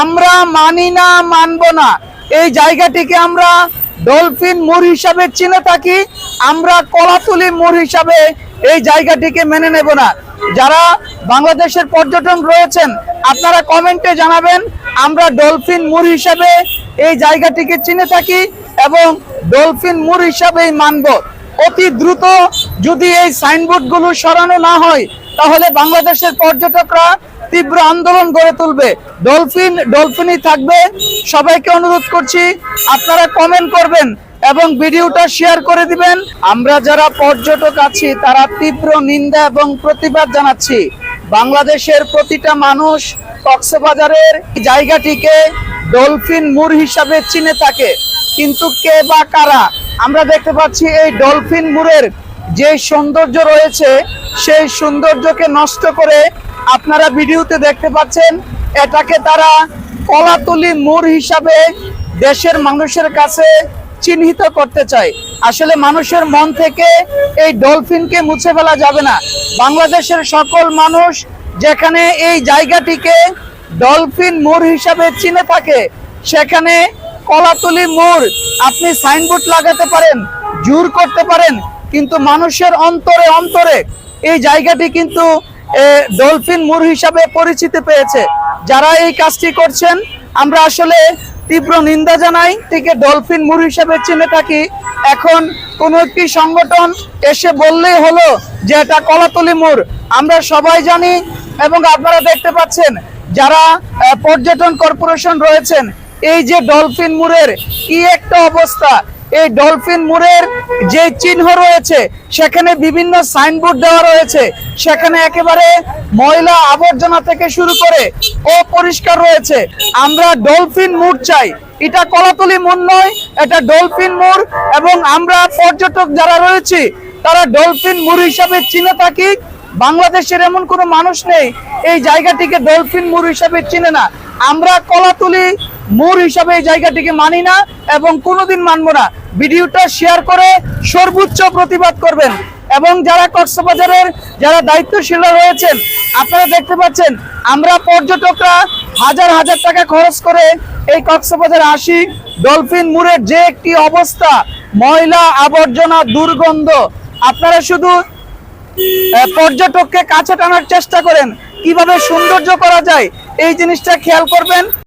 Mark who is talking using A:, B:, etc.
A: আমরা মানি না, মানব না। এই জায়গাটিকে আমরা ডলফিন মোড় হিসাবে চিনে থাকি, আমরা কলাতুলি মোড় হিসাবে এই জায়গাটিকে মেনে নেব না। যারা বাংলাদেশের পর্যটন রয়েছেন, আপনারা কমেন্টে জানাবেন, আমরা ডলফিন মোড় হিসাবে এই জায়গাটিকে চিনে থাকি এবং ডলফিন মোড় হিসাবেই মানব। অতি দ্রুত যদি এই সাইনবোর্ডগুলো সরানো না হয়, তাহলে বাংলাদেশের পর্যটকরা তীব্র আন্দোলন গড়ে তুলবে। ডলফিন, ডলফিনই থাকবে। সবাইকে অনুরোধ করছি, আপনারা কমেন্ট করবেন এবং ভিডিওটা শেয়ার করে দিবেন। আমরা যারা পর্যটক আছি, তারা তীব্র নিন্দা এবং প্রতিবাদ জানাচ্ছি। বাংলাদেশের প্রতিটা মানুষ কক্সবাজারের জায়গাটিকে ডলফিন মুর হিসাবে চিনে থাকে। কিন্তু কে বা কারা? আমরা দেখতে পাচ্ছি এই ডলফিন মুরের যে সৌন্দর্য রয়েছে, সেই সৌন্দর্যকে নষ্ট করে আপনারা ভিডিওতে দেখতে পাচ্ছেন, এটাকে তারা কলাতলি মুর হিসাবে দেশের মানুষের কাছে চিহ্নিত করতে চায়। আসলে মানুষের মন থেকে এই ডলফিনকে মুছে ফেলা যাবে না। বাংলাদেশের সকল মানুষ যেখানে এই জায়গাটিকে ডলফিন মোড় হিসাবে চিনে থাকে, সেখানে কলাতলি মোড় আপনি সাইনবোর্ড লাগাতে পারেন, জোর করতে পারেন, কিন্তু মানুষের অন্তরে অন্তরে এই জায়গাটি কিন্তু ডলফিন মোড় হিসাবে পরিচিতি পেয়েছে। যারা এই কাজটি করছেন, আমরা আসলে তীব্র নিন্দা জানাই থেকে ডলফিন মোড় হিসাবে চিনে থাকি। এখন কোন একটি সংগঠন এসে বললেই হলো যে এটা কলাতলি মোড় আমরা সবাই জানি এবং আপনারা দেখতে পাচ্ছেন, যারা পর্যটন কর্পোরেশন রয়েছেন, এই যে ডলফিন মুরের কি একটা অবস্থা এই ডলফিন মুরের যে চিহ্ন রয়েছে, সেখানে বিভিন্ন সাইনবোর্ড দেওয়া রয়েছে। সেখানে একেবারে ময়লা আবর্জনা থেকে শুরু করে অপরিষ্কার রয়েছে। আমরা ডলফিন মুর চাই। এটা কলাতলি মুর নয়, এটা ডলফিন মুর এবং আমরা পর্যটক যারা রয়েছি, তারা ডলফিন মুর হিসাবে চিনে থাকি। বাংলাদেশের এমন কোনো মানুষ নেই, এই জায়গাটিকে ডলফিন মুর হিসাবে চিনে না। আমরা কলাতুলি মুর হিসাবে এই জায়গাটিকে মানি না এবং কোনোদিন মানবো না। ভিডিওটা শেয়ার করে সর্বোচ্চ প্রতিবাদ করবেন। এবং যারা কক্সবাজারের, যারা দায়িত্বশীলরা রয়েছেন, আপনারা দেখতে পাচ্ছেন, আমরা পর্যটকরা হাজার হাজার টাকা খরচ করে এই কক্সবাজারে আসি। ডলফিন মুরের যে একটি অবস্থা, ময়লা আবর্জনা দুর্গন্ধ। আপনারা শুধু পর্যটককে কাছে টানার চেষ্টা করেন। কীভাবে সৌন্দর্য করা যায় এই জিনিসটা খেয়াল করবেন।